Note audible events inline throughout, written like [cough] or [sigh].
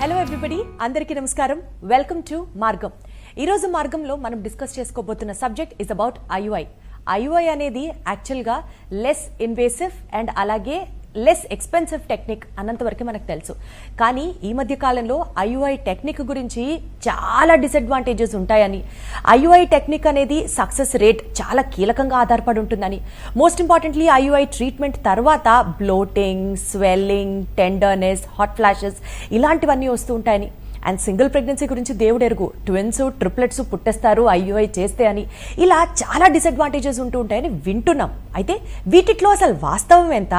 Hello everybody అందరికీ నమస్కారం. Welcome to మార్గం. ఈరోజు మార్గంలో మనం discuss చేసుకోబోతున్న subject is about IUI IUI అనేది యాక్చువల్గా లెస్ ఇన్వేసివ్ అండ్ అలాగే లెస్ ఎక్స్పెన్సివ్ టెక్నిక్ అన్నంత వరకు మనకు తెలుసు. కానీ ఈ మధ్య కాలంలో ఐయుఐ టెక్నిక్ గురించి చాలా డిసడ్వాంటేజెస్ ఉంటాయని. ఐయుఐ టెక్నిక్ అనేది సక్సెస్ రేట్ చాలా కీలకంగా ఆధారపడి ఉంటుందని. మోస్ట్ ఇంపార్టెంట్లీ ఐయుఐ ట్రీట్మెంట్ తర్వాత bloating swelling tenderness hot flashes ఇలాంటివన్నీ వస్తూ ఉంటాయని. అండ్ సింగిల్ ప్రెగ్నెన్సీ గురించి దేవుడు ఎరుగు. ట్విన్స్ ట్రిప్లెట్స్ పుట్టేస్తారు ఐయుఐ చేస్తే అని. ఇలా చాలా డిసడ్వాంటేజెస్ ఉంటూ ఉంటాయని వింటున్నాం. అయితే వీటిట్లో అసలు వాస్తవం ఎంత?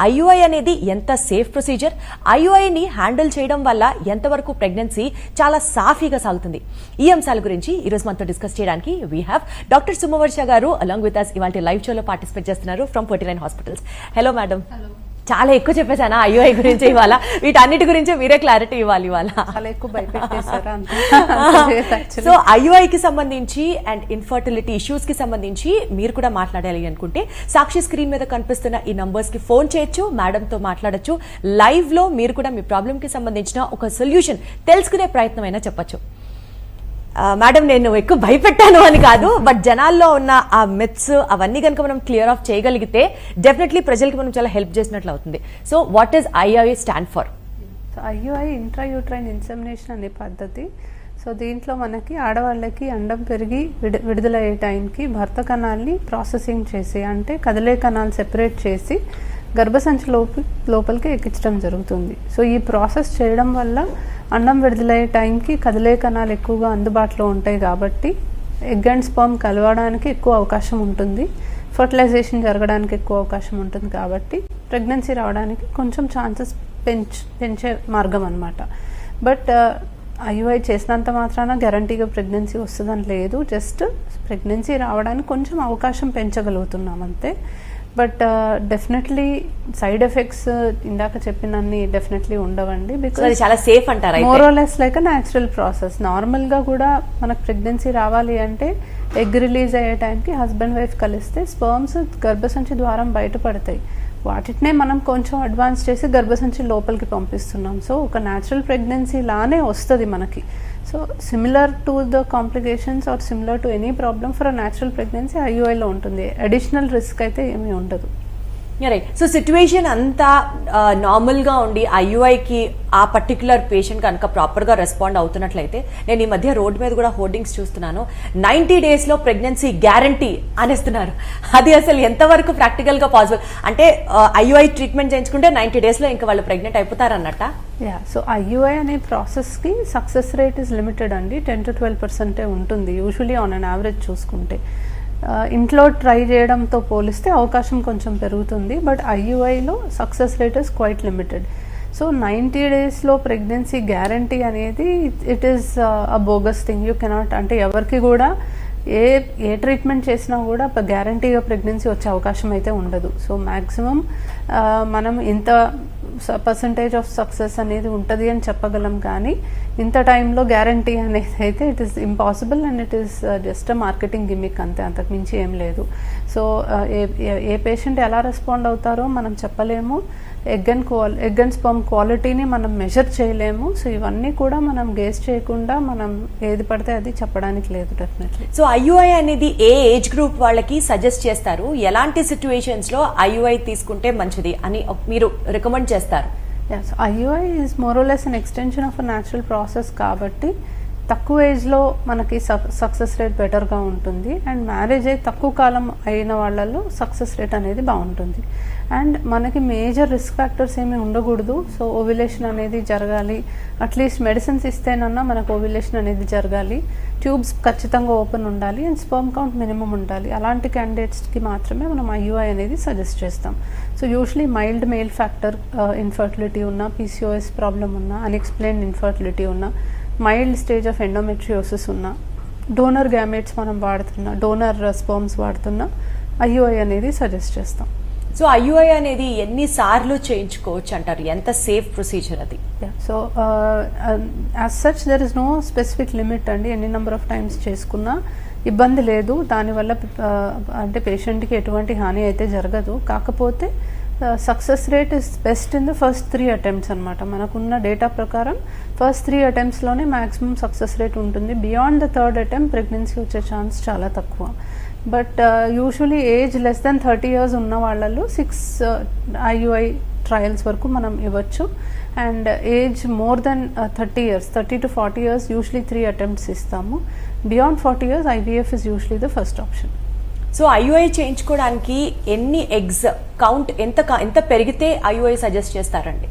ఐయుఐ అనేది ఎంత సేఫ్ ప్రొసీజర్? ఐయుఐని హ్యాండిల్ చేయడం వల్ల ఎంతవరకు ప్రెగ్నెన్సీ చాలా సాఫీగా సాగుతుంది? ఈ అంశాల గురించి ఈరోజు మనతో డిస్కస్ చేయడానికి వీ హ్యావ్ డాక్టర్ సుమవర్ష గారు అలాంగ్ విత్ అస్ ఇవాళ లైవ్ షోలో పార్టిసిపేట్ చేస్తున్నారు from forty nine hospitals hello madam చాలా ఎక్కువ చెప్పేశానా ఐయుఐ గురించి ఇవాళ? వీటన్నిటి గురించి మీరే క్లారిటీ ఇవ్వాలి ఇవాళ. చాలా ఎక్కువ సో [laughs] ఐయుఐకి సంబంధించి అండ్ ఇన్ఫర్టిలిటీ ఇష్యూస్కి సంబంధించి మీరు కూడా మాట్లాడాలి అనుకుంటే సాక్షి స్క్రీన్ మీద కనిపిస్తున్న ఈ నంబర్స్కి ఫోన్ చేయొచ్చు మేడం తో మాట్లాడొచ్చు. లైవ్లో మీరు కూడా మీ ప్రాబ్లమ్కి సంబంధించిన ఒక సొల్యూషన్ తెలుసుకునే ప్రయత్నం అయినా చెప్పొచ్చు. మేడం నేను ఎక్కువ భయపెట్టాను అని కాదు బట్ జనాల్లో ఉన్న ఆ మిత్స్ అవన్నీ కనుక మనం క్లియర్ ఆఫ్ చేయగలిగితే డెఫినెట్లీ ప్రజలకి మనం చాలా హెల్ప్ చేసినట్లు అవుతుంది. So what is IUI stand for so IUI intrauterine insemination అనే పద్ధతి. సో దీంట్లో మనకి ఆడవాళ్ళకి అండం పెరిగి విడు విడుదలయ్యే టైంకి భర్త కణాల్ని ప్రాసెసింగ్ చేసి అంటే కదిలే కణాలు సెపరేట్ చేసి గర్భసంచి లోపలికి ఎక్కించడం జరుగుతుంది. సో ఈ ప్రాసెస్ చేయడం వల్ల అండం విడుదలయ్యే టైంకి కదిలే కణాలు ఎక్కువగా అందుబాటులో ఉంటాయి కాబట్టి ఎగ్ అండ్ స్పర్మ్ కలవడానికి ఎక్కువ అవకాశం ఉంటుంది. ఫర్టిలైజేషన్ జరగడానికి ఎక్కువ అవకాశం ఉంటుంది కాబట్టి ప్రెగ్నెన్సీ రావడానికి కొంచెం ఛాన్సెస్ పెంచ్ పెంచే మార్గం అనమాట బట్ ఐయుఐ చేసినంత మాత్రాన గ్యారంటీగా ప్రెగ్నెన్సీ వస్తుందని లేదు. జస్ట్ ప్రెగ్నెన్సీ రావడానికి కొంచెం అవకాశం పెంచగలుగుతున్నాం అంతే. బట్ డెఫినెట్లీ సైడ్ ఎఫెక్ట్స్ ఇందాక చెప్పినన్ని డెఫినెట్లీ ఉండవండి బికాస్ చాలా సేఫ్ అంటారా? మోరోలెస్ లైక్ న్యాచురల్ ప్రాసెస్ నార్మల్గా కూడా మనకు ప్రెగ్నెన్సీ రావాలి అంటే ఎగ్ రిలీజ్ అయ్యే టైంకి హస్బెండ్ వైఫ్ కలిస్తే స్పర్మ్స్ గర్భసంచి ద్వారం బయటపడతాయి. వాటినే మనం కొంచెం అడ్వాన్స్ చేసి గర్భసంచి లోపలికి పంపిస్తున్నాం. సో ఒక న్యాచురల్ ప్రెగ్నెన్సీ లానే వస్తుంది మనకి. So similar to the complications are similar to any problem for a natural pregnancy ఐయుఐలో ఉంటుంది. అడిషనల్ రిస్క్ అయితే ఏమీ ఉండదు. రైట్ సో సిచ్యువేషన్ అంతా నార్మల్గా ఉండి ఐయుఐకి ఆ పర్టికులర్ పేషెంట్ కనుక ప్రాపర్గా రెస్పాండ్ అవుతున్నట్లయితే నేను ఈ మధ్య రోడ్ మీద కూడా హోర్డింగ్స్ చూస్తున్నాను. నైన్టీ డేస్లో ప్రెగ్నెన్సీ గ్యారంటీ అనేస్తున్నారు. అది అసలు ఎంతవరకు ప్రాక్టికల్గా పాసిబుల్ అంటే ఐయుఐ ట్రీట్మెంట్ చేయించుకుంటే నైన్టీ డేస్లో ఇంకా వాళ్ళు ప్రెగ్నెంట్ అయిపోతారన్నట్ట? యా సో ఐయుఐ అనే ప్రాసెస్కి సక్సెస్ రేట్ ఇస్ లిమిటెడ్ అండి. టెన్ టు ట్వెల్వ్ పర్సెంటే ఉంటుంది యూజువలీ ఆన్ అన్ యావరేజ్ చూసుకుంటే. ఇంట్లో ట్రై చేయడంతో పోలిస్తే అవకాశం కొంచెం పెరుగుతుంది but ఐయుఐలో success rate is quite limited. So ninety డేస్లో ప్రెగ్నెన్సీ గ్యారంటీ అనేది it is a bogus thing. You cannot అంటే ఎవరికి కూడా ఏ ఏ ట్రీట్మెంట్ చేసినా కూడా గ్యారంటీగా ప్రెగ్నెన్సీ వచ్చే అవకాశం అయితే ఉండదు. సో మ్యాక్సిమం మనం ఇంత పర్సంటేజ్ ఆఫ్ సక్సెస్ అనేది ఉంటుంది అని చెప్పగలం కానీ ఇంత టైంలో గ్యారంటీ అనేది అయితే it is impossible and it is just marketing gimmick అంతే. అంతకు మించి ఏం లేదు. So uh, a- a patient ఎలా రెస్పాండ్ అవుతారో మనం చెప్పలేము. Egg and qual egg and sperm క్వాలిటీని మనం మెజర్ చేయలేము. సో ఇవన్నీ కూడా మనం గేస్ చేయకుండా మనం ఏది పడితే అది చెప్పడానికి లేదు డెఫినెట్లీ సో ఐయుఐ అనేది ఏ ఏజ్ గ్రూప్ వాళ్ళకి సజెస్ట్ చేస్తారు? ఎలాంటి సిచ్యువేషన్స్లో ఐయుఐ తీసుకుంటే మంచిది అని మీరు రికమెండ్ చేస్తారు? IUI is more or less an extension of a natural process కాబట్టి తక్కువ ఏజ్లో మనకి సక్సెస్ రేట్ బెటర్గా ఉంటుంది. అండ్ మ్యారేజ్ అయి తక్కువ కాలం అయిన వాళ్ళలో సక్సెస్ రేట్ అనేది బాగుంటుంది. అండ్ మనకి మేజర్ రిస్క్ ఫ్యాక్టర్స్ ఏమీ ఉండకూడదు. సో ఓవిలేషన్ అనేది జరగాలి. అట్లీస్ట్ మెడిసిన్స్ ఇస్తేనన్నా మనకు ఓవిలేషన్ అనేది జరగాలి. ట్యూబ్స్ ఖచ్చితంగా ఓపెన్ ఉండాలి అండ్ స్పర్మ్ కౌంట్ మినిమం ఉండాలి. అలాంటి క్యాండిడేట్స్కి మాత్రమే మనం ఐయుఐ అనేది సజెస్ట్ చేస్తాం. So usually mild male factor infertility ఉన్న పీసీఓఎస్ ప్రాబ్లం ఉన్న అన్ఎక్స్ప్లెయిన్డ్ ఇన్ఫర్టిలిటీ ఉన్న మైల్డ్ స్టేజ్ ఆఫ్ ఎండోమెట్రియోసిస్ ఉన్న డోనర్ గ్యామేట్స్ మనం వాడుతున్న డోనర్ స్పర్మ్స్ uh, వాడుతున్న ఐయుఐ అనేది సజెస్ట్ చేస్తాం. సో ఐయుఐ అనేది ఎన్నిసార్లు చేయించుకోవచ్చు అంటారు? ఎంత సేఫ్ ప్రొసీజర్ అది? So as such there is no specific limit అండి. ఎన్ని నెంబర్ ఆఫ్ టైమ్స్ చేసుకున్నా ఇబ్బంది లేదు. దానివల్ల uh, అంటే పేషెంట్కి ఎటువంటి హాని అయితే జరగదు. కాకపోతే success rate is best in the first three attempts అనమాట మనకున్న డేటా ప్రకారం ఫస్ట్ త్రీ అటెంప్ట్స్లోనే మ్యాక్సిమం సక్సెస్ రేట్ ఉంటుంది. Beyond the third attempt pregnancy వచ్చే ఛాన్స్ చాలా తక్కువ. But usually age less than thirty years ఉన్న వాళ్ళలో సిక్స్ ఐయుఐ ట్రయల్స్ వరకు మనం ఇవ్వచ్చు. And age more than thirty years thirty to forty years usually three attempts ఇస్తాము. Beyond forty years IVF is usually the first option so IUI చేయించుకోవడానికి ఎన్ని eggs count ఎంత ఎంత పెరిగితే ఐయుఐ సజెస్ట్ చేస్తారండి?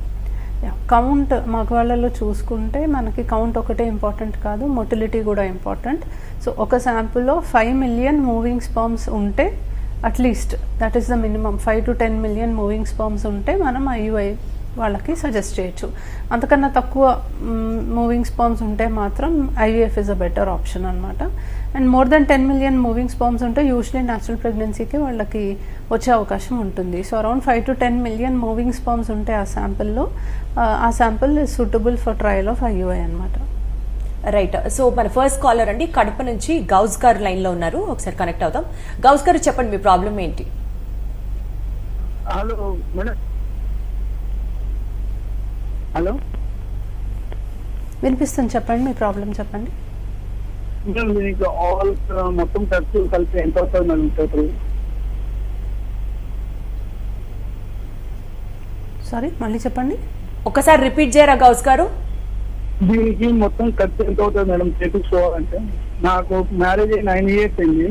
కౌంట్ మగవాళ్ళలో చూసుకుంటే మనకి కౌంట్ ఒకటే ఇంపార్టెంట్ కాదు మొటిలిటీ కూడా ఇంపార్టెంట్ సో ఒక శాంపుల్లో ఫైవ్ మిలియన్ మూవింగ్ స్పర్మ్స్ ఉంటే at least that is the minimum five to ten million moving sperms ఉంటే మనం ఐయుఐ వాళ్ళకి సజెస్ట్ చేయొచ్చు. అంతకన్నా తక్కువ మూవింగ్ స్పర్మ్స్ ఉంటే మాత్రం IVF is a better option అనమాట and more than ten million moving sperms ఉంటే యూజువలీ న్యాచురల్ ప్రెగ్నెన్సీకి వాళ్ళకి వచ్చే అవకాశం ఉంటుంది. So around five to ten million moving sperms ఉంటే ఆ శాంపిల్లో ఆ sample is suitable for trial of IUI అనమాట రైట్ సో మన ఫస్ట్ కాలర్ అండి. కడప నుంచి గౌస్ గారు లైన్లో ఉన్నారు. ఒకసారి కనెక్ట్ అవుదాం. గౌస్ గారు చెప్పండి మీ ప్రాబ్లం ఏంటి? Hello madam. హలో వినిపిస్తుంది చెప్పండి మీ ప్రాబ్లం చెప్పండి. మీకు ఆల్ మొత్తం ఖర్చు కలిపి ఎంత అవుతుంది మేడం టోటల్ సారీ మళ్ళీ చెప్పండి. ఒకసారి రిపీట్ చేయరా గౌస్ గారు? దీనికి మొత్తం ఖర్చు ఎంత అవుతుంది మేడం? చేపించుకోవాలంటే నాకు మ్యారేజ్ నైన్ ఇయర్స్ అయింది.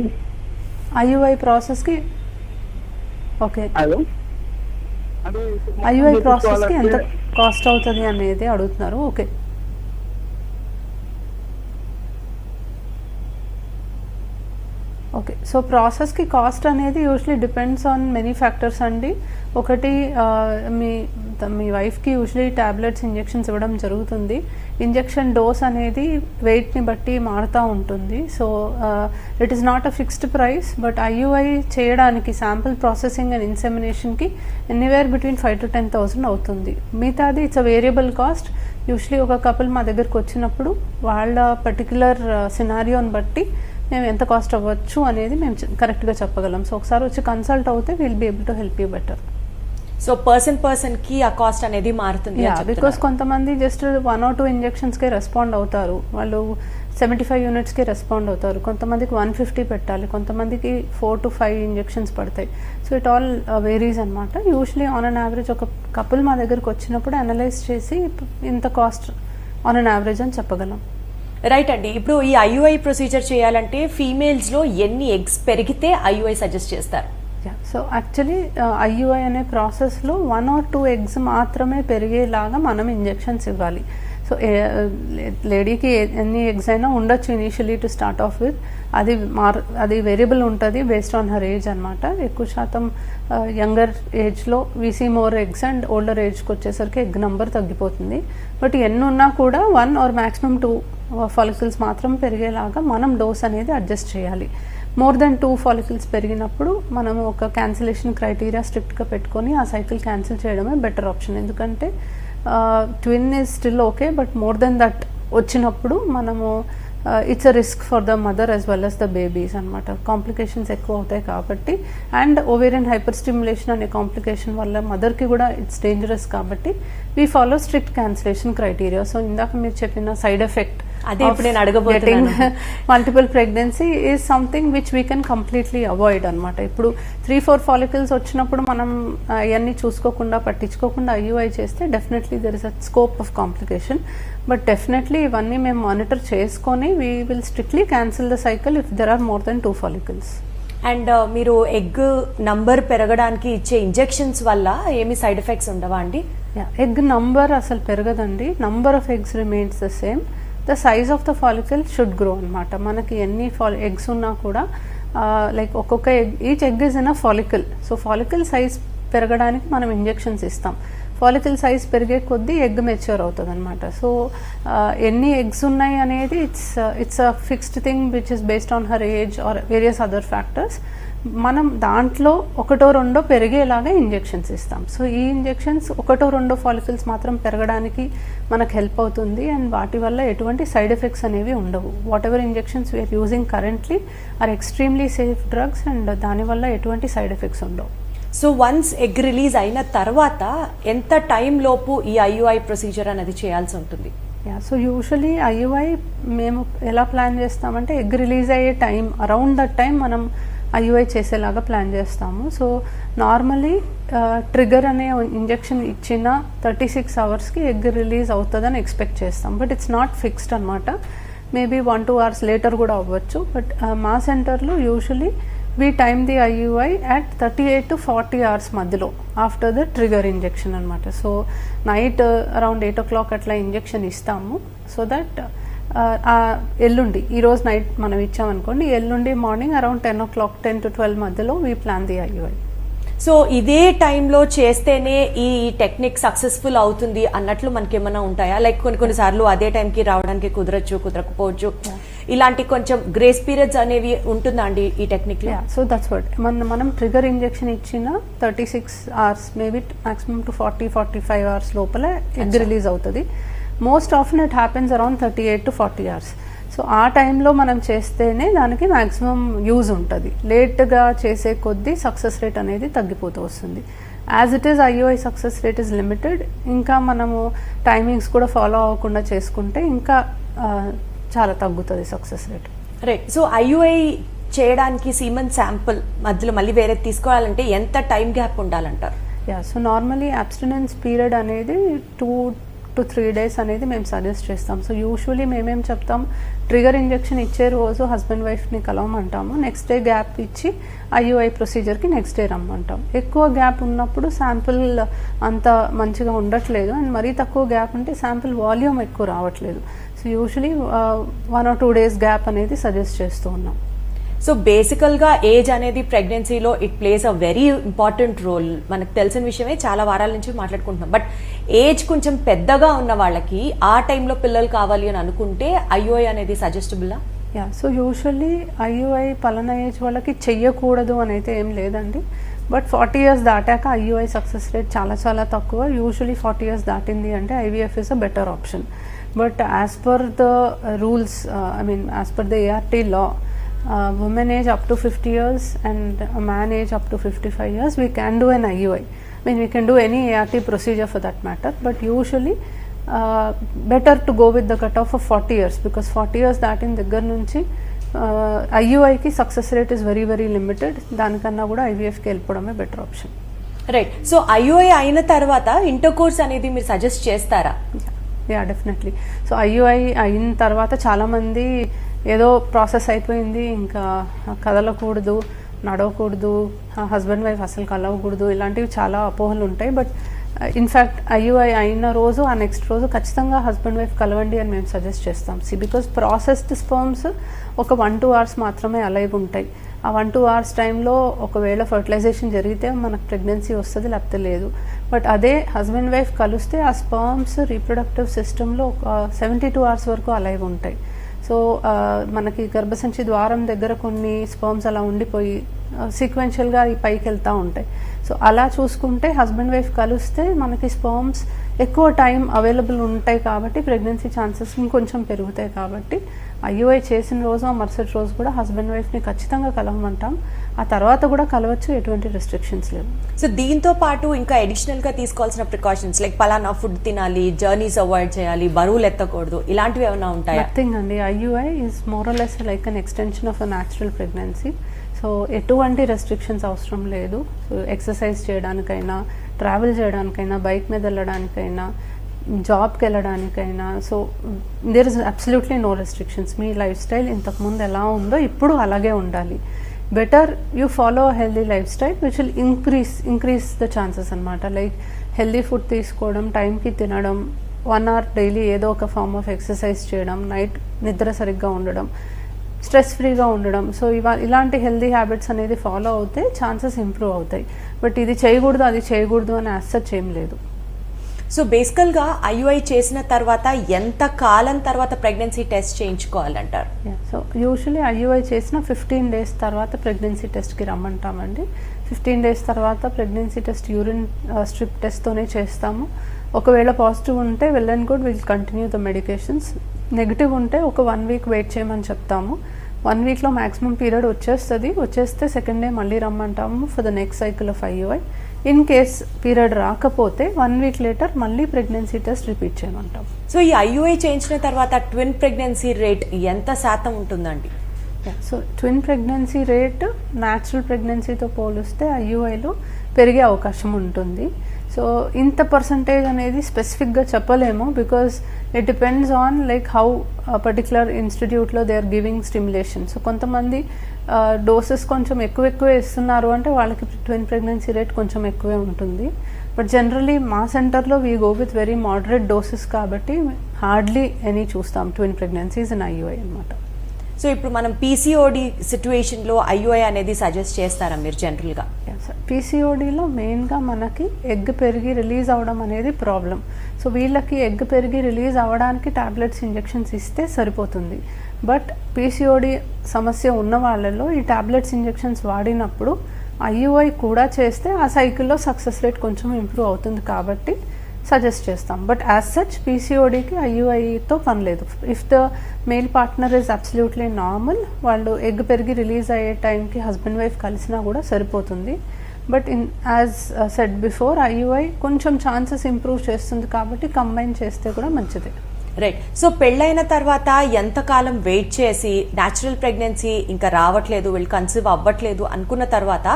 ఐయుఐ ప్రాసెస్కి ఓకే హలో ఐయుఐ ప్రాసెస్కి ఎంత చేపించుకోవాలంటే కాస్ట్ అవుతుంది అనేది అడుగుతున్నారు. ఓకే ఓకే సో ప్రాసెస్కి కాస్ట్ అనేది usually depends on many factors అండి. ఒకటి మీ మీ వైఫ్కి యూజువలీ ట్యాబ్లెట్స్ ఇంజెక్షన్స్ ఇవ్వడం జరుగుతుంది. ఇంజెక్షన్ డోస్ అనేది వెయిట్ని బట్టి మారుతూ ఉంటుంది. So it is not a fixed price but IUI చేయడానికి sample processing and ఇన్సెమినేషన్కి anywhere between five to ten thousand అవుతుంది. మిగతాది it's a variable cost usually ఒక కపుల్ మా దగ్గరకు వచ్చినప్పుడు వాళ్ళ పర్టికులర్ సినారియోని బట్టి ఎంత కాస్ట్ అవ్వచ్చు అనేది మేము కరెక్ట్గా చెప్పగలం. సో ఒకసారి వచ్చి కన్సల్ట్ అవుతే will be able to help you better so person పర్సన్కి ఆ కాస్ట్ అనేది మారుతుంది బికాస్. కొంతమంది జస్ట్ వన్ ఆర్ టూ ఇంజెక్షన్స్కే రెస్పాండ్ అవుతారు. వాళ్ళు సెవెంటీ ఫైవ్ యూనిట్స్కి రెస్పాండ్ అవుతారు. కొంతమందికి వన్ ఫిఫ్టీ పెట్టాలి. కొంతమందికి ఫోర్ టు ఫైవ్ ఇంజెక్షన్స్ పడతాయి. సో ఇట్ ఆల్ వేరీస్ అనమాట యూజువలీ ఆన్ అన్ యావరేజ్ ఒక కపుల్ మా దగ్గరకు వచ్చినప్పుడు అనలైజ్ చేసి ఇంత కాస్ట్ ఆన్ అన్ యావరేజ్ అని చెప్పగలం. రైట్ అండి. ఇప్పుడు ఈ ఐయుఐ ప్రొసీజర్ చేయాలంటే ఫీమేల్స్లో ఎన్ని ఎగ్స్ పెరిగితే ఐయుఐ సజెస్ట్ చేస్తారు? సో యాక్చువల్లీ ఐయుఐ అనే ప్రాసెస్లో వన్ ఆర్ టూ ఎగ్స్ మాత్రమే పెరిగేలాగా మనం ఇంజెక్షన్స్ ఇవ్వాలి. సో లేడీకి ఎన్ని ఎగ్స్ అయినా ఉండొచ్చు initially to start off with అది మార్ అది వేరియబుల్ ఉంటుంది బేస్డ్ ఆన్ హర్ ఏజ్ అనమాట ఎక్కువ శాతం యంగర్ ఏజ్లో we see more eggs and older ఏజ్కి వచ్చేసరికి ఎగ్ నెంబర్ తగ్గిపోతుంది. బట్ ఎన్ని ఉన్నా కూడా one or maximum two follicles మాత్రం పెరిగేలాగా మనం డోస్ అనేది అడ్జస్ట్ చేయాలి. మోర్ దెన్ టూ ఫాలికల్స్ పెరిగినప్పుడు మనం ఒక క్యాన్సిలేషన్ క్రైటీరియా స్ట్రిక్ట్గా పెట్టుకొని ఆ సైకిల్ క్యాన్సిల్ చేయడమే బెటర్ ఆప్షన్ ఎందుకంటే twin is still okay but more than that వచ్చినప్పుడు మనము it's a risk for the mother as well as the babies అనమాట కాంప్లికేషన్స్ ఎక్కువ అవుతాయి కాబట్టి అండ్ ఓవేరియన్ హైపర్ స్టిమ్యులేషన్ అనే కాంప్లికేషన్ వల్ల మదర్కి కూడా ఇట్స్ డేంజరస్ కాబట్టి we follow strict cancellation criteria so ఇందాక మీరు చెప్పిన సైడ్ ఎఫెక్ట్ అదే ఇప్పుడు నేను అడగబోతున్నాను. Multiple pregnancy is something which we can completely avoid అనమాట ఇప్పుడు త్రీ ఫోర్ ఫాలికల్స్ వచ్చినప్పుడు మనం అవన్నీ చూసుకోకుండా పట్టించుకోకుండా ఐయుఐ చేస్తే definitely there is a scope of complication but definitely ఇవన్నీ మేము మానిటర్ చేసుకొని we will strictly cancel the cycle if there are more than two follicles and మీరు ఎగ్ నంబర్ పెరగడానికి ఇచ్చే ఇంజెక్షన్స్ వల్ల ఏమి సైడ్ ఎఫెక్ట్స్ ఉండవా అండి? ఎగ్ నంబర్ అసలు పెరగదండి. Number of eggs remains the same the size of the follicle should grow అనమాట మనకి ఎన్ని ఫాల్ ఎగ్స్ ఉన్నా కూడా లైక్ ఒక్కొక్క egg each egg is in a follicle so follicle size పెరగడానికి మనం ఇంజెక్షన్స్ ఇస్తాం. ఫాలికల్ సైజ్ పెరిగే కొద్దీ ఎగ్ మెచ్యూర్ అవుతుంది అనమాట సో ఎన్ని ఎగ్స్ ఉన్నాయి అనేది it's it's a fixed thing which is based on her age or various other factors మనం దాంట్లో ఒకటో రెండో పెరిగేలాగా ఇంజెక్షన్స్ ఇస్తాం. సో ఈ ఇంజెక్షన్స్ ఒకటో రెండో ఫాలికల్స్ మాత్రం పెరగడానికి మనకు హెల్ప్ అవుతుంది. అండ్ వాటి వల్ల ఎటువంటి సైడ్ ఎఫెక్ట్స్ అనేవి ఉండవు. Whatever injections we are using currently are extremely safe drugs and దానివల్ల ఎటువంటి సైడ్ ఎఫెక్ట్స్ ఉండవు. సో వన్స్ ఎగ్ రిలీజ్ అయిన తర్వాత ఎంత టైం లోపు ఈ ఐయుఐ ప్రొసీజర్ అనేది చేయాల్సి ఉంటుంది? యా సో యూజువలీ ఐయుఐ మేము ఎలా ప్లాన్ చేస్తామంటే ఎగ్ రిలీజ్ అయ్యే టైం అరౌండ్ దట్ టైం మనం ఐయుఐ చేసేలాగా ప్లాన్ చేస్తాము. సో నార్మలీ ట్రిగర్ అనే ఇంజెక్షన్ ఇచ్చిన థర్టీ సిక్స్ అవర్స్కి ఎగ్ రిలీజ్ అవుతుందని ఎక్స్పెక్ట్ చేస్తాం. బట్ ఇట్స్ నాట్ ఫిక్స్డ్ అనమాట maybe one two hours later కూడా అవ్వచ్చు. బట్ మా సెంటర్లో usually we time the IUI at thirty eight to forty hours మధ్యలో ఆఫ్టర్ ద ట్రిగర్ ఇంజెక్షన్ అనమాట so night around eight o'clock అట్లా injection ఇస్తాము. So that ఎల్లుండి ఈరోజు నైట్ మనం ఇచ్చామనుకోండి ఎల్లుండి morning around ten o'clock ten to twelve మధ్యలో we plan the IUI so ఇదే టైంలో చేస్తేనే ఈ టెక్నిక్ సక్సెస్ఫుల్ అవుతుంది అన్నట్లు మనకి ఏమైనా ఉంటాయా? లైక్ కొన్ని కొన్ని సార్లు అదే టైంకి రావడానికి కుదరచ్చు కుదరకపోవచ్చు. ఇలాంటి కొంచెం గ్రేస్ పీరియడ్స్ అనేవి ఉంటుందా అండి ఈ టెక్నిక్ సో దట్స్ వాట్ మన మనం ట్రిగర్ ఇంజెక్షన్ ఇచ్చిన thirty six hours maybe maximum to forty forty five hours లోపల ఎగ్ రిలీజ్ అవుతుంది. Most often it happens around thirty eight to forty hours so ఆ టైంలో మనం చేస్తేనే దానికి మ్యాక్సిమం యూజ్ ఉంటుంది. లేట్గా చేసే కొద్దీ సక్సెస్ రేట్ అనేది తగ్గిపోతూ వస్తుంది. As it is IUI success rate is limited ఇంకా మనము టైమింగ్స్ కూడా ఫాలో అవ్వకుండా చేసుకుంటే ఇంకా చాలా తగ్గుతుంది success rate right so IUI చేయడానికి సీమన్ శాంపుల్ మధ్యలో మళ్ళీ వేరే తీసుకోవాలంటే ఎంత టైం గ్యాప్ ఉండాలంటారు? Yeah so normally abstinence period అనేది టూ టు త్రీ డేస్ అనేది మేము సజెస్ట్ చేస్తాం. సో యూజువలీ మేమేం చెప్తాం ట్రిగర్ ఇంజెక్షన్ ఇచ్చే రోజు హస్బెండ్ వైఫ్ని కలవమంటాము. నెక్స్ట్ డే గ్యాప్ ఇచ్చి ఐయుఐ ప్రొసీజర్కి నెక్స్ట్ డే రమ్మంటాం. ఎక్కువ గ్యాప్ ఉన్నప్పుడు శాంపిల్ అంత మంచిగా ఉండట్లేదు. అండ్ మరీ తక్కువ గ్యాప్ ఉంటే శాంపుల్ వాల్యూమ్ ఎక్కువ రావట్లేదు. So usually one or two days gap అనేది సజెస్ట్ చేస్తూ ఉన్నాం. సో బేసికల్గా ఏజ్ అనేది ప్రెగ్నెన్సీలో it plays a very important role మనకు తెలిసిన విషయమే చాలా వారాల నుంచి మాట్లాడుకుంటున్నాం. బట్ ఏజ్ కొంచెం పెద్దగా ఉన్న వాళ్ళకి ఆ టైంలో పిల్లలు కావాలి అని అనుకుంటే ఐఓఐ అనేది సజెస్టబుల్లా యా సో యూజువల్లీ ఐయుఐ పలానా ఏజ్ వాళ్ళకి చెయ్యకూడదు అని అయితే ఏం లేదండి. బట్ ఫార్టీ ఇయర్స్ దాటాక ఐయుఐ సక్సెస్ రేట్ చాలా చాలా తక్కువ. యూజువలీ ఫార్టీ ఇయర్స్ దాటింది అంటే IVF is a better option but as per the rules I mean as per the ART law women age up to fifty years and man age up to fifty five years we can do an IUI mean we can do any ART procedure for that matter but usually better to go with the cut off of forty years because forty years దాటిన దగ్గర నుంచి ఐయుఐకి success rate is very very limited దానికన్నా కూడా ఐవీఎఫ్కి వెళ్ళిపోవడమే better option right so IUI అయిన తర్వాత inter course అనేది మీరు సజెస్ట్ చేస్తారా? యా డెఫినెట్లీ సో ఐయుఐ అయిన తర్వాత చాలామంది ఏదో ప్రాసెస్ అయిపోయింది ఇంకా కదలకూడదు నడవకూడదు హస్బెండ్ వైఫ్ అసలు కలవకూడదు ఇలాంటివి చాలా అపోహలు ఉంటాయి. బట్ ఇన్ఫ్యాక్ట్ uh, ఐయుఐ అయిన రోజు ఆ నెక్స్ట్ రోజు ఖచ్చితంగా హస్బెండ్ వైఫ్ కలవండి అని మేము సజెస్ట్ చేస్తాం. సి బికాస్ ప్రాసెస్డ్ స్పర్మ్స్ ఒక వన్ టూ అవర్స్ మాత్రమే అలైవ్ ఉంటాయి. ఆ వన్ టూ అవర్స్ టైంలో ఒకవేళ ఫర్టిలైజేషన్ జరిగితే మనకు ప్రెగ్నెన్సీ వస్తుంది లేకపోతే లేదు. బట్ అదే హస్బెండ్ వైఫ్ కలిస్తే ఆ స్పర్మ్స్ రీప్రొడక్టివ్ సిస్టంలో ఒక సెవెంటీ టూ అవర్స్ వరకు అలైవ్ ఉంటాయి. సో మనకి గర్భసంచి ద్వారం దగ్గర కొన్ని స్పర్మ్స్ అలా ఉండిపోయి సీక్వెన్షియల్గా ఈ పైకి వెళ్తూ ఉంటాయి. సో అలా చూసుకుంటే హస్బెండ్ వైఫ్ కలిస్తే మనకి స్పర్మ్స్ ఎక్కువ టైం అవైలబుల్ ఉంటాయి కాబట్టి ప్రెగ్నెన్సీ ఛాన్సెస్ ఇంకొంచెం పెరుగుతాయి కాబట్టి ఐయుఐ చేసిన రోజు ఆ మరుసటి రోజు కూడా హస్బెండ్ వైఫ్ని ఖచ్చితంగా కలవమంటాం. ఆ తర్వాత కూడా కలవచ్చు ఎటువంటి రెస్ట్రిక్షన్స్ లేవు. సో దీంతో పాటు ఇంకా అడిషనల్గా తీసుకోవాల్సిన ప్రికాషన్స్ లైక్ పలానా ఫుడ్ తినాలి జర్నీస్ అవాయిడ్ చేయాలి బరువులు ఎత్తకూడదు ఇలాంటివి ఏమైనా ఉంటాయా? నథింగ్ అండి. IUI is more or less like an extension of a natural pregnancy so ఎటువంటి రెస్ట్రిక్షన్స్ అవసరం లేదు. సో ఎక్సర్సైజ్ చేయడానికైనా ట్రావెల్ చేయడానికైనా బైక్ మీద వెళ్ళడానికైనా జాబ్కి వెళ్ళడానికైనా so there is absolutely no restrictions me lifestyle ఇంతకుముందు ఎలా ఉందో ఇప్పుడు అలాగే ఉండాలి. Better you follow healthy lifestyle which will increase increase the chances అనమాట లైక్ హెల్దీ ఫుడ్ తీసుకోవడం టైంకి తినడం వన్ అవర్ డైలీ ఏదో ఒక ఫామ్ ఆఫ్ ఎక్సర్సైజ్ చేయడం నైట్ నిద్ర సరిగ్గా ఉండడం స్ట్రెస్ ఫ్రీగా ఉండడం. సో ఇవా ఇలాంటి హెల్దీ హ్యాబిట్స్ అనేది ఫాలో అవుతే ఛాన్సెస్ ఇంప్రూవ్ అవుతాయి. బట్ ఇది చేయకూడదు అది చేయకూడదు అని అస్సలు ఏం లేదు. సో బేసికల్గా ఐయుఐ చేసిన తర్వాత ఎంత కాలం తర్వాత ప్రెగ్నెన్సీ టెస్ట్ చేయించుకోవాలంటారు? సో యూజువలీ ఐయుఐ చేసిన ఫిఫ్టీన్ డేస్ తర్వాత ప్రెగ్నెన్సీ టెస్ట్కి రమ్మంటామండి. ఫిఫ్టీన్ డేస్ తర్వాత ప్రెగ్నెన్సీ టెస్ట్ యూరిన్ స్ట్రిప్ టెస్ట్తోనే చేస్తాము. ఒకవేళ పాజిటివ్ ఉంటే well and good will continue the medications negative ఉంటే ఒక వన్ వీక్ వెయిట్ చేయమని చెప్తాము. వన్ వీక్లో మ్యాక్సిమం పీరియడ్ వచ్చేస్తుంది. వచ్చేస్తే సెకండ్ డే మళ్ళీ రమ్మంటాము for the next cycle of IUI in case period రాకపోతే వన్ వీక్ లేటర్ మళ్ళీ ప్రెగ్నెన్సీ టెస్ట్ రిపీట్ చేయమంటాం. సో ఈ ఐయుఐ చేయించిన తర్వాత ట్విన్ ప్రెగ్నెన్సీ రేట్ ఎంత శాతం ఉంటుందండి? So twin pregnancy rate natural ప్రెగ్నెన్సీతో పోలిస్తే ఐయుఐలో పెరిగే అవకాశం ఉంటుంది. సో ఇంత పర్సంటేజ్ అనేది స్పెసిఫిక్గా చెప్పలేము because it depends on like how particular ఇన్స్టిట్యూట్లో they are giving stimulation so కొంతమంది డోసెస్ కొంచెం ఎక్కువ ఎక్కువ ఇస్తున్నారు అంటే వాళ్ళకి ట్విన్ ప్రెగ్నెన్సీ రేట్ కొంచెం ఎక్కువే ఉంటుంది. బట్ జనరలీ మా సెంటర్లో we go with very moderate doses కాబట్టి హార్డ్లీ ఎనీ చూస్తాం. ట్విన్ ప్రెగ్నెన్సీస్ ఇన్ ఐయుఐ అనమాట సో ఇప్పుడు మనం పీసీఓడి సిచ్యువేషన్లో ఐఓఐ అనేది సజెస్ట్ చేస్తారా మీరు జనరల్గా పీసీఓడిలో మెయిన్గా మనకి ఎగ్ పెరిగి రిలీజ్ అవ్వడం అనేది ప్రాబ్లం సో వీళ్ళకి ఎగ్ పెరిగి రిలీజ్ అవ్వడానికి టాబ్లెట్స్ ఇంజెక్షన్స్ ఇస్తే సరిపోతుంది. బట్ పీసీఓడి సమస్య ఉన్న వాళ్ళలో ఈ ట్యాబ్లెట్స్ ఇంజెక్షన్స్ వాడినప్పుడు ఐయుఐ కూడా చేస్తే ఆ సైకిల్లో సక్సెస్ రేట్ కొంచెం ఇంప్రూవ్ అవుతుంది కాబట్టి సజెస్ట్ చేస్తాం. బట్ యాజ్ సచ్ పీసీఓడికి ఐయుఐతో పని లేదు. If the male partner is absolutely normal వాళ్ళు ఎగ్ పెరిగి రిలీజ్ అయ్యే టైంకి హస్బెండ్ వైఫ్ కలిసినా కూడా సరిపోతుంది. But in as set before IUI కొంచెం ఛాన్సెస్ ఇంప్రూవ్ చేస్తుంది కాబట్టి కంబైన్ చేస్తే కూడా మంచిదే. రైట్ సో పెళ్ళైన తర్వాత ఎంతకాలం వెయిట్ చేసి న్యాచురల్ ప్రెగ్నెన్సీ ఇంకా రావట్లేదు వీళ్ళు కన్సీవ్ అవ్వట్లేదు అనుకున్న తర్వాత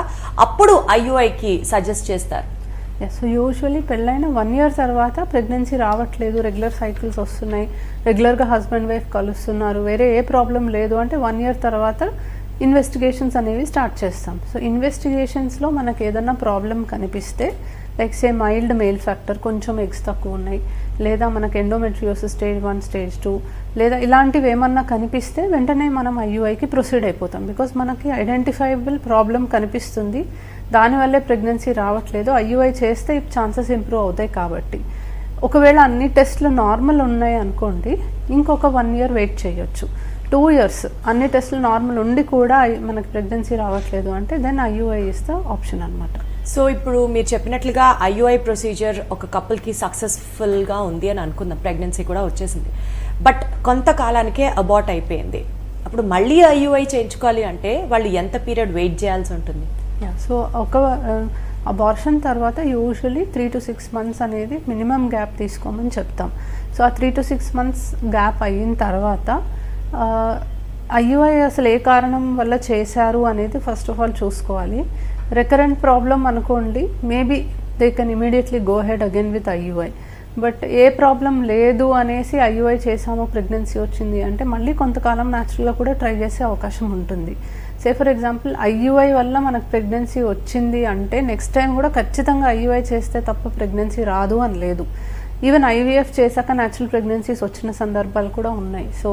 అప్పుడు ఐయుఐకి సజెస్ట్ చేస్తారు. సో యూజువలీ పెళ్ళైన వన్ ఇయర్ తర్వాత ప్రెగ్నెన్సీ రావట్లేదు రెగ్యులర్ సైకిల్స్ వస్తున్నాయి రెగ్యులర్గా హస్బెండ్ వైఫ్ కలుస్తున్నారు వేరే ఏ ప్రాబ్లం లేదు అంటే వన్ ఇయర్ తర్వాత ఇన్వెస్టిగేషన్స్ అనేవి స్టార్ట్ చేస్తాం. సో ఇన్వెస్టిగేషన్స్లో మనకి ఏదన్నా ప్రాబ్లం కనిపిస్తే like say mild male factor కొంచెం ఎగ్స్ తక్కువ ఉన్నాయి లేదా మనకి endometriosis stage one stage two లేదా ఇలాంటివి ఏమన్నా కనిపిస్తే వెంటనే మనం ఐయుఐకి ప్రొసీడ్ అయిపోతాం. బికాస్ మనకి ఐడెంటిఫైబుల్ ప్రాబ్లం కనిపిస్తుంది దానివల్లే ప్రెగ్నెన్సీ రావట్లేదు. ఐయుఐ చేస్తే ఛాన్సెస్ ఇంప్రూవ్ అవుతాయి కాబట్టి. ఒకవేళ అన్ని టెస్ట్లు నార్మల్ ఉన్నాయి అనుకోండి ఇంకొక వన్ ఇయర్ వెయిట్ చేయొచ్చు. టూ ఇయర్స్ అన్ని టెస్ట్లు నార్మల్ ఉండి కూడా మనకి ప్రెగ్నెన్సీ రావట్లేదు అంటే then IUI is the option అనమాట సో ఇప్పుడు మీరు చెప్పినట్లుగా ఐయుఐ ప్రొసీజర్ ఒక కపుల్కి సక్సెస్ఫుల్గా ఉంది అని అనుకుందాం. ప్రెగ్నెన్సీ కూడా వచ్చేసింది. బట్ కొంతకాలానికే అబార్ట్ అయిపోయింది. అప్పుడు మళ్ళీ ఐయుఐ చేయించుకోవాలి అంటే వాళ్ళు ఎంత పీరియడ్ వెయిట్ చేయాల్సి ఉంటుంది? యా సో ఒక uh, అబార్షన్ తర్వాత usually three to six months అనేది మినిమం గ్యాప్ తీసుకోమని చెప్తాం. సో ఆ three to six months gap అయిన తర్వాత uh, ఐయుఐ అసలు ఏ కారణం వల్ల చేశారు అనేది ఫస్ట్ ఆఫ్ ఆల్ చూసుకోవాలి. రికరెంట్ ప్రాబ్లం అనుకోండి maybe they can immediately go ahead again with IUI but A problem లేదు అనేసి ఐయుఐ చేసాము ప్రెగ్నెన్సీ వచ్చింది అంటే మళ్ళీ కొంతకాలం న్యాచురల్గా కూడా ట్రై చేసే అవకాశం ఉంటుంది. సే ఫర్ ఎగ్జాంపుల్ ఐయుఐ వల్ల మనకు ప్రెగ్నెన్సీ వచ్చింది అంటే నెక్స్ట్ టైం కూడా ఖచ్చితంగా ఐయుఐ చేస్తే తప్ప ప్రెగ్నెన్సీ రాదు అని లేదు. ఈవెన్ ఐవీఎఫ్ చేశాక న్యాచురల్ ప్రెగ్నెన్సీస్ వచ్చిన సందర్భాలు కూడా ఉన్నాయి. So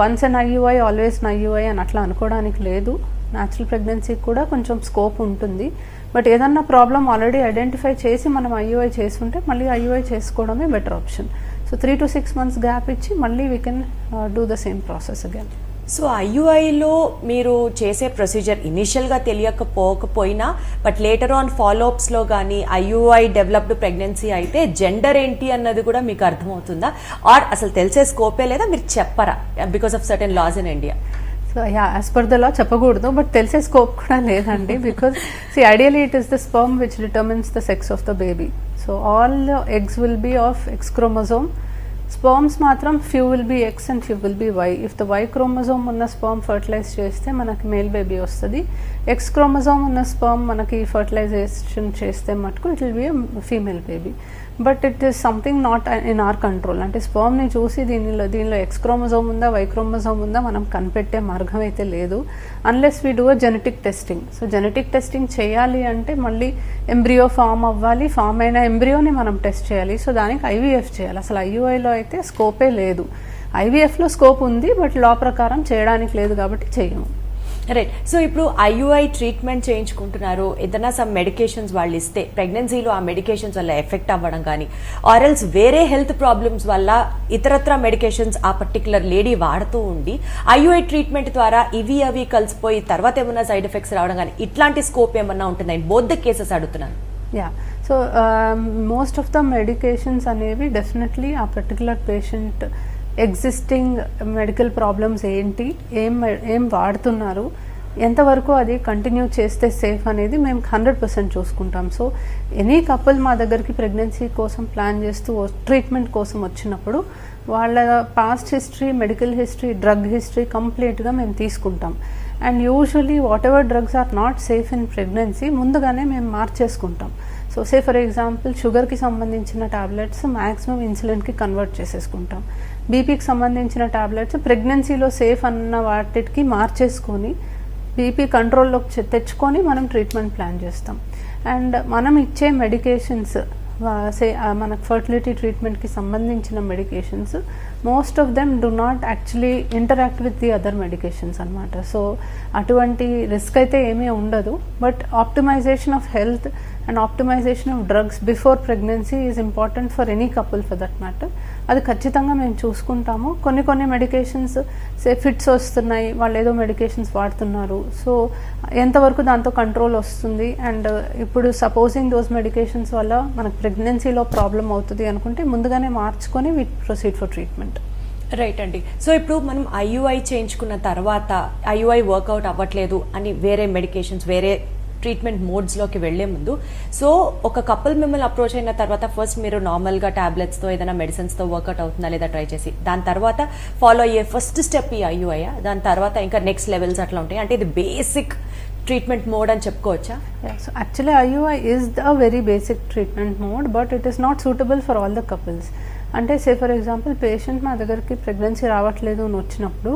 once and IUI always IUI అని అట్లా అనుకోవడానికి లేదు. న్యాచురల్ ప్రెగ్నెన్సీకి కూడా కొంచెం స్కోప్ ఉంటుంది. బట్ ఏదన్నా ప్రాబ్లం ఆల్రెడీ ఐడెంటిఫై చేసి మనం ఐయుఐ చేస్తుంటే మళ్ళీ ఐయుఐ చేసుకోవడమే better option so three to six months gap ఇచ్చి మళ్ళీ we can do the same process again so ఐయుఐలో మీరు చేసే ప్రొసీజర్ ఇనిషియల్గా తెలియకపోకపోయినా బట్ లేటర్ ఆన్ ఫాలోఅప్స్లో కానీ ఐయుఐ డెవలప్డ్ ప్రెగ్నెన్సీ అయితే జెండర్ ఏంటి అన్నది కూడా మీకు అర్థమవుతుందా? ఆర్ అసలు తెలిసే స్కోపే లేదా? మీరు చెప్పరా? Because of certain laws in India so ya as per the law చెప్పకూడదు బట్ తెలిసే స్కోప్ కూడా లేదండి. Because see ideally it is the sperm which determines the sex of the baby so all eggs will be of X chromosome sperms మాత్రం few will be X and few will be Y. If the Y chromosome ఉన్న sperm fertilize చేస్తే మనకి male baby వస్తుంది. X chromosome ఉన్న sperm మనకి fertilization చేస్తే మటుకు it will be female baby. But it is something not in our control. అంటే స్పర్మ్ని చూసి దీనిలో దీనిలో ఎక్స్క్రోమోజోమ్ ఉందా వైక్రోమోజోమ్ ఉందా మనం కనిపెట్టే మార్గం అయితే లేదు. Unless we do a genetic testing so genetic testing చేయాలి అంటే మళ్ళీ ఎంబ్రియో ఫామ్ అవ్వాలి. ఫామ్ అయిన ఎంబ్రియోని మనం టెస్ట్ చేయాలి. సో దానికి ఐవీఎఫ్ చేయాలి. అసలు ఐయుఐలో అయితే స్కోపే లేదు. ఐవీఎఫ్లో స్కోప్ ఉంది బట్ లా ప్రకారం చేయడానికి లేదు కాబట్టి చేయము. రైట్ సో ఇప్పుడు ఐయుఐ ట్రీట్మెంట్ చేయించుకుంటున్నారు. ఏదైనా సమ్ మెడికేషన్స్ వాళ్ళు ఇస్తే ప్రెగ్నెన్సీలో ఆ మెడికేషన్స్ వల్ల ఎఫెక్ట్ అవ్వడం కానీ ఆర్ఎల్స్ వేరే హెల్త్ ప్రాబ్లమ్స్ వల్ల ఇతరత్ర మెడికేషన్స్ ఆ పర్టికులర్ లేడీ వాడుతూ ఉండి ఐయుఐ ట్రీట్మెంట్ ద్వారా ఇవి అవి కలిసిపోయి తర్వాత ఏమైనా సైడ్ ఎఫెక్ట్స్ రావడం కానీ ఇట్లాంటి స్కోప్ ఏమన్నా ఉంటుందని బోత్ ద కేసెస్ అడుగుతున్నాను. Ya so most of the medications అనేవి డెఫినెట్లీ ఆ particular patient existing medical problems ఏంటి? ఏం ఏం వాడుతున్నారు? ఎంతవరకు అది కంటిన్యూ చేస్తే సేఫ్ అనేది మేము హండ్రెడ్ పర్సెంట్ చూసుకుంటాం. సో ఎనీ కపుల్ మా దగ్గరికి ప్రెగ్నెన్సీ కోసం ప్లాన్ చేస్తూ ట్రీట్మెంట్ కోసం వచ్చినప్పుడు వాళ్ళ past history medical history drug history కంప్లీట్గా మేము తీసుకుంటాం. And usually whatever drugs are not safe in pregnancy ముందుగానే మేము మార్చేసుకుంటాం. సో సే ఫర్ ఎగ్జాంపుల్ షుగర్కి సంబంధించిన టాబ్లెట్స్ మ్యాక్సిమం ఇన్సులిన్కి కన్వర్ట్ చేసేసుకుంటాం. బీపీకి సంబంధించిన టాబ్లెట్స్ ప్రెగ్నెన్సీలో సేఫ్ అన్న వాటికి మార్చేసుకొని బీపీ కంట్రోల్లోకి తెచ్చుకొని మనం ట్రీట్మెంట్ ప్లాన్ చేస్తాం. అండ్ మనం ఇచ్చే మెడికేషన్స్ సే మనకు ఫర్టిలిటీ ట్రీట్మెంట్కి సంబంధించిన medications most of them do not actually interact with the other medications అనమాట సో అటువంటి రిస్క్ అయితే ఏమీ ఉండదు. But optimization of health and optimization of drugs before pregnancy is important for any couple for that matter అది ఖచ్చితంగా మేము చూసుకుంటాము. కొన్ని కొన్ని మెడికేషన్స్ సే ఫిట్స్ వస్తున్నాయి. వాళ్ళు ఏదో మెడికేషన్స్ వాడుతున్నారు. సో ఎంతవరకు దాంతో కంట్రోల్ వస్తుంది? అండ్ ఇప్పుడు సపోజింగ్ దోస్ మెడికేషన్స్ వల్ల మనకు ప్రెగ్నెన్సీలో ప్రాబ్లం అవుతుంది అనుకుంటే ముందుగానే మార్చుకొని we proceed for treatment right అండి. సో ఇప్పుడు మనం ఐయుఐ చేయించుకున్న తర్వాత ఐయుఐ వర్కౌట్ అవ్వట్లేదు అని వేరే మెడికేషన్స్ వేరే ట్రీట్మెంట్ మోడ్స్లోకి వెళ్ళే ముందు. సో ఒక కపుల్ మిమ్మల్ని అప్రోచ్ అయిన తర్వాత ఫస్ట్ మీరు నార్మల్గా టాబ్లెట్స్తో ఏదైనా మెడిసిన్స్తో వర్కౌట్ అవుతుందా లేదా ట్రై చేసి. దాని తర్వాత ఫాలో అయ్యే ఫస్ట్ స్టెప్ ఈ అయ్యా దాని తర్వాత ఇంకా నెక్స్ట్ లెవెల్స్ అట్లా ఉంటాయి. అంటే ఇది బేసిక్ ట్రీట్మెంట్ మోడ్ అని చెప్పుకోవచ్చా? So actually IUI is the very basic treatment mode but it is not suitable for all the couples అంటే సే ఫర్ ఎగ్జాంపుల్ పేషెంట్ మా దగ్గరికి ప్రెగ్నెన్సీ రావట్లేదు అని వచ్చినప్పుడు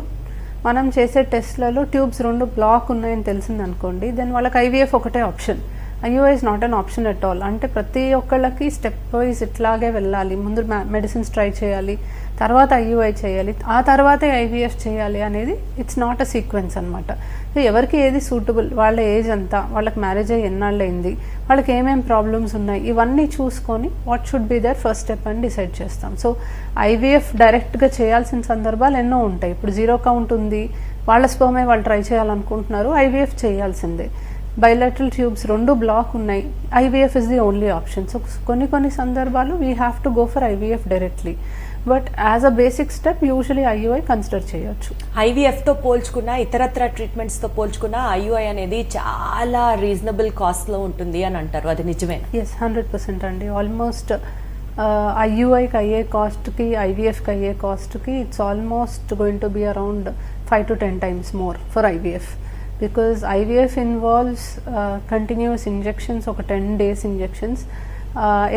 మనం చేసే టెస్ట్లలో ట్యూబ్స్ రెండు బ్లాక్ ఉన్నాయని తెలిసింది అనుకోండి దెన్ వాళ్ళకి ఐవీఎఫ్ ఒకటే option. IUI not an option at all అంటే ప్రతి ఒక్కళ్ళకి స్టెప్ వైజ్ ఇట్లాగే వెళ్ళాలి. ముందు మెడిసిన్స్ ట్రై చేయాలి. తర్వాత ఐయుఐ చేయాలి ఆ తర్వాతే ఐవీఎఫ్ చేయాలి అనేది ఇట్స్ నాట్ అ సీక్వెన్స్ అనమాట సో ఎవరికి ఏది సూటబుల్ వాళ్ళ ఏజ్ ఎంత వాళ్ళకి మ్యారేజ్ అయ్యి ఎన్నాళ్ళు అయింది వాళ్ళకి ఏమేం ప్రాబ్లమ్స్ ఉన్నాయి ఇవన్నీ చూసుకొని what should be their first step అని డిసైడ్ చేస్తాం. సో ఐవీఎఫ్ డైరెక్ట్గా చేయాల్సిన సందర్భాలు ఎన్నో ఉంటాయి. ఇప్పుడు జీరో కౌంట్ ఉంది వాళ్ళ స్పోమే వాళ్ళు ట్రై చేయాలనుకుంటున్నారు ఐవీఎఫ్ చేయాల్సిందే. బయలటరల్ ట్యూబ్స్ రెండు బ్లాక్ ఉన్నాయి IVF is the only option so కొన్ని కొన్ని సందర్భాలు we have to go for IVF directly but as a basic step usually IUI consider చేయొచ్చు. IVF తో పోల్చుకున్న ఇతరత్ర ట్రీట్మెంట్స్తో పోల్చుకున్న ఐయుఐ అనేది చాలా రీజనబుల్ కాస్ట్లో ఉంటుంది అని అంటారు. అది నిజమేనా ఎస్ హండ్రెడ్ పర్సెంట్ అండి. ఆల్మోస్ట్ ఐయుఐకి అయ్యే కాస్ట్కి ఐవీఎఫ్కి అయ్యే కాస్ట్కి it's almost going to be around five to ten times more for IVF. Because IVF involves continuous injections ఒక టెన్ డేస్ ఇంజెక్షన్స్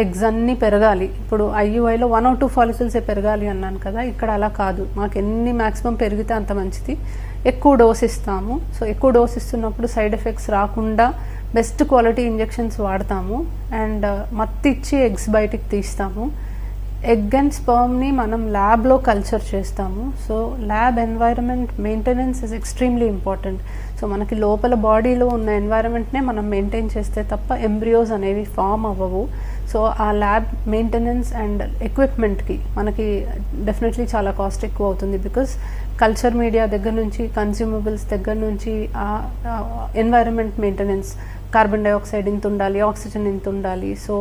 ఎగ్స్ అన్నీ పెరగాలి. ఇప్పుడు ఐయుఐలో వన్ ఆర్ టూ ఫాలికల్సే పెరగాలి అన్నాను కదా ఇక్కడ అలా కాదు. మాకు ఎన్ని మ్యాక్సిమం పెరిగితే అంత మంచిది. ఎక్కువ డోస్ ఇస్తాము. సో ఎక్కువ డోస్ ఇస్తున్నప్పుడు సైడ్ ఎఫెక్ట్స్ రాకుండా బెస్ట్ క్వాలిటీ ఇంజెక్షన్స్ వాడతాము. అండ్ uh, మత్తిచ్చి ఎగ్స్ బయటికి తీస్తాము. ఎగ్ అండ్ స్పర్మ్ని మనం ల్యాబ్లో కల్చర్ చేస్తాము. So lab environment maintenance is extremely important so మనకి లోపల బాడీలో ఉన్న ఎన్వైరన్మెంట్నే మనం మెయింటైన్ చేస్తే తప్ప ఎంబ్రియోస్ అనేవి ఫామ్ అవ్వవు. సో ఆ ల్యాబ్ మెయింటెనెన్స్ అండ్ ఎక్విప్మెంట్కి మనకి డెఫినెట్లీ చాలా కాస్ట్ ఎక్కువ అవుతుంది బికాస్ కల్చర్ మీడియా దగ్గర నుంచి కన్స్యూమబుల్స్ దగ్గర నుంచి ఆ ఎన్వైరన్మెంట్ మెయింటెనెన్స్ కార్బన్ డైఆక్సైడ్ ఇంత ఉండాలి ఆక్సిజన్ ఇంత ఉండాలి. సో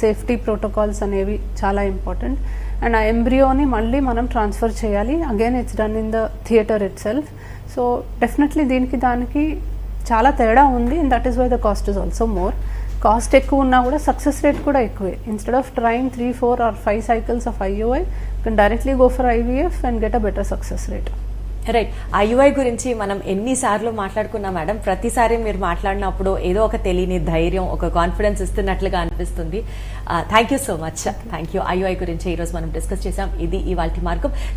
సేఫ్టీ ప్రోటోకాల్స్ అనేవి చాలా ఇంపార్టెంట్. అండ్ ఆ ఎంబ్రియోని మళ్ళీ మనం ట్రాన్స్ఫర్ చేయాలి. Again it's done in the theatre itself so definitely దీనికి దానికి చాలా తేడా ఉంది and that is why the cost is also more cost ఎక్కువ ఉన్నా కూడా సక్సెస్ రేట్ కూడా ఎక్కువే. Instead of trying three four or five cycles of IUI can directly go for IVF and get a better success rate right IUI గురించి మనం ఎన్నిసార్లు మాట్లాడుకున్నాం madam ప్రతిసారి మీరు మాట్లాడినప్పుడు ఏదో ఒక తెలియని ధైర్యం ఒక కాన్ఫిడెన్స్ ఇస్తున్నట్లుగా అనిపిస్తుంది. Thank you so much thank you IUI గురించి ఈరోజు మనం డిస్కస్ చేసాం ఇది ఇవాళ మార్గం.